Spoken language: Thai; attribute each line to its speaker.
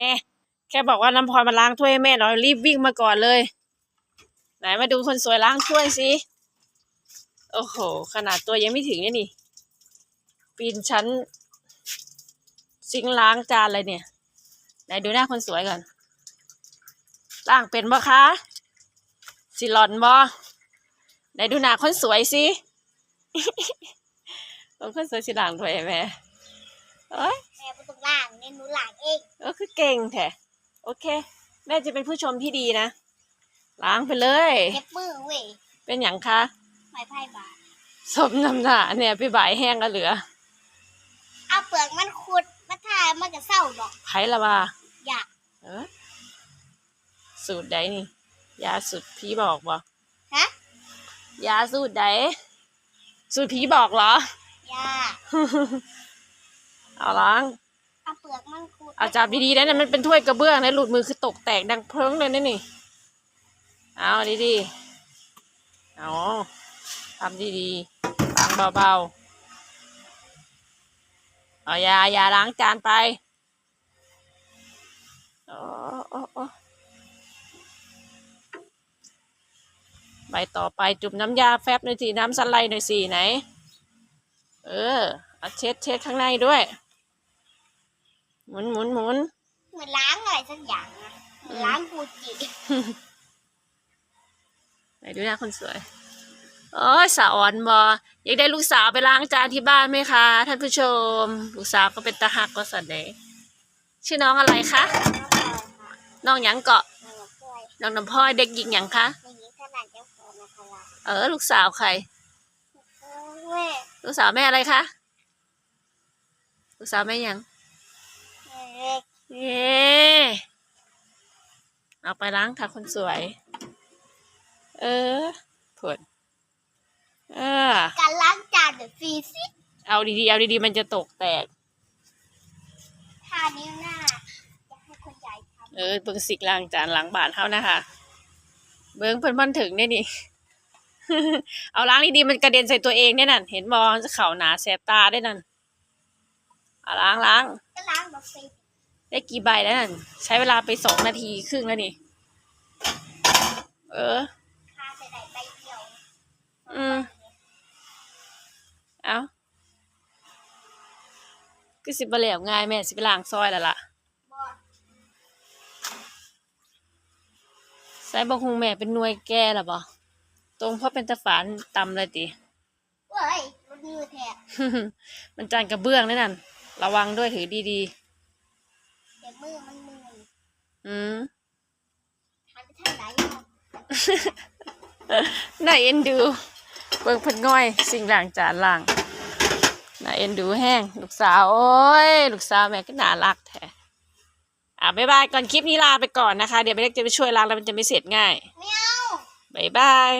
Speaker 1: เอ๊ะแค่บอกว่าน้ำพรมาล้างถ้วยให้แม่หน่อยรีบวิ่งมาก่อนเลย ไหนมาดูคนสวยล้างถ้วยสิโอ้โห ขนาดตัวยังไม่ถึงเนี่ยนี่ ปีนชั้น ซิงล้างจานเลยเนี่ย ไหนดูหน้าคนสวยก่อนล้างเป็นบ่คะสิหลอนบ่ไหนดูหน้าคนสวยสิคนสวยสิล้างถ้วยแม่เอ้ย
Speaker 2: เนี่ยหนูหลังเอง
Speaker 1: เออคือเก่งแท้โอเค แม่จะเป็นผู้ชมที่ดีนะ ล้างไปเลย
Speaker 2: เจ็บมือเว้ย
Speaker 1: เป็นอย่างคะ
Speaker 2: ไม้ไผ่บาด
Speaker 1: สมน้ำหน้าเนี่ยไปบ่ายแห้งก็เหลือ
Speaker 2: เอาเปลือกมันขุดมาทายมันก็เศร้าดอก
Speaker 1: ไผละว่า
Speaker 2: อยาก
Speaker 1: เออสูตรใดนี่ ยาสูตรผีบอกบ่
Speaker 2: ฮะ
Speaker 1: ยาสูตรใดสูตรผีบอกเหรอ
Speaker 2: อยาก
Speaker 1: เอาล้าง
Speaker 2: เอาเปลือกมันขุด
Speaker 1: เอาจับดีๆนะเนี่ยมันเป็นถ้วยกระเบื้องนะหลุดมือคือตกแตกดังเพลิงเลยนะนี่ เอาดีๆเอาทำดีๆล้างเบาๆเอายา ยาล้างจานไปอ๋ออ๋ออ๋อใบต่อไปจุ่มน้ำยาแฟบหน่อยสิ น้ำสไลด์หน่อยสิไหน เออเอาเช็ดเช็ดข้างในด้วย หมุนหมุนหมุน
Speaker 2: เหมือนล้างอะไรสักอย่างนะเหมือนล้างฟูจิ
Speaker 1: ไหนดูหน้าคนสวยโอ้ยสาวอ่อนบออยากได้ลูกสาวไปล้างจานที่บ้านไหมคะ ท่านผู้ชม ลูกสาวก็เป็นตาหักก็สันเดชื่อน้องอะไรคะน้องหยังเกาะน้องน้ำพลอยเด็กหญิงหยังคะ
Speaker 2: ในนี้ขนาดเจ้าของนะคะ
Speaker 1: เออ ลูกสาวใคร
Speaker 2: แม่
Speaker 1: ลูกสาวแม่อะไรคะลูกสาวแม่หยัง
Speaker 2: เล็ก
Speaker 1: เย้เอาไปล้างค่ะคนสวย เออผลเออ
Speaker 2: การล้างจานแบบฟรีซิ
Speaker 1: เอาดีๆ เอาดีๆ มันจะตกแตก
Speaker 2: ท่านิ้วหน้าอยากให้คนใหญ่ทำ
Speaker 1: เออเบิ่งสิกล้างจานหลังบ้านเฮานะคะ เบิ่งเพิ่นมันถึงเนี่ยนี่ เอาล้างดีๆ มันกระเด็นใส่ตัวเองเนี่ยนั่น เห็นบอจะเข่าหนาแสบตาได้นั่นเอาล้างล้าง
Speaker 2: ก็ล้างแบบฟรี
Speaker 1: ได้กี่ใบแล้วนั่นใช้เวลาไปสองนาทีครึ่งแล้วนี่ เออ
Speaker 2: ค่าจะได้ใบเดียว
Speaker 1: อืมเอาก็สิบเหลวง่ายแม่สิไปล้างซอยแล้วล่ะ
Speaker 2: บอ
Speaker 1: ใส่บะฮุงแม่เป็นหน่วยแก่แล้วบ่ตรงเพราะเป็นตะฝานตำเลยติ
Speaker 2: เว้ยรถมือแทน
Speaker 1: มันจานกระเบื้องนั่นน่ะระวังด้วยถือดี
Speaker 2: เจ็บ มือมันมือ
Speaker 1: ๆอืม
Speaker 2: ทานไปทางไหนยัง
Speaker 1: น่าเอ็นดู เบิ่งเพิ่นง่อย สิ่งล้างจานล้างน่าเอ็นดูแห้งลูกสาวโอ้ยลูกสาวแม่ก็น่ารักแท้อะบ๊ายบายก่อนคลิปนี้ลาไปก่อนนะคะ เดี๋ยวไปเล็กจะไปช่วยล้างแล้วมันจะไม่เสร็จง่าย
Speaker 2: ไม่เอา
Speaker 1: บ๊ายบาย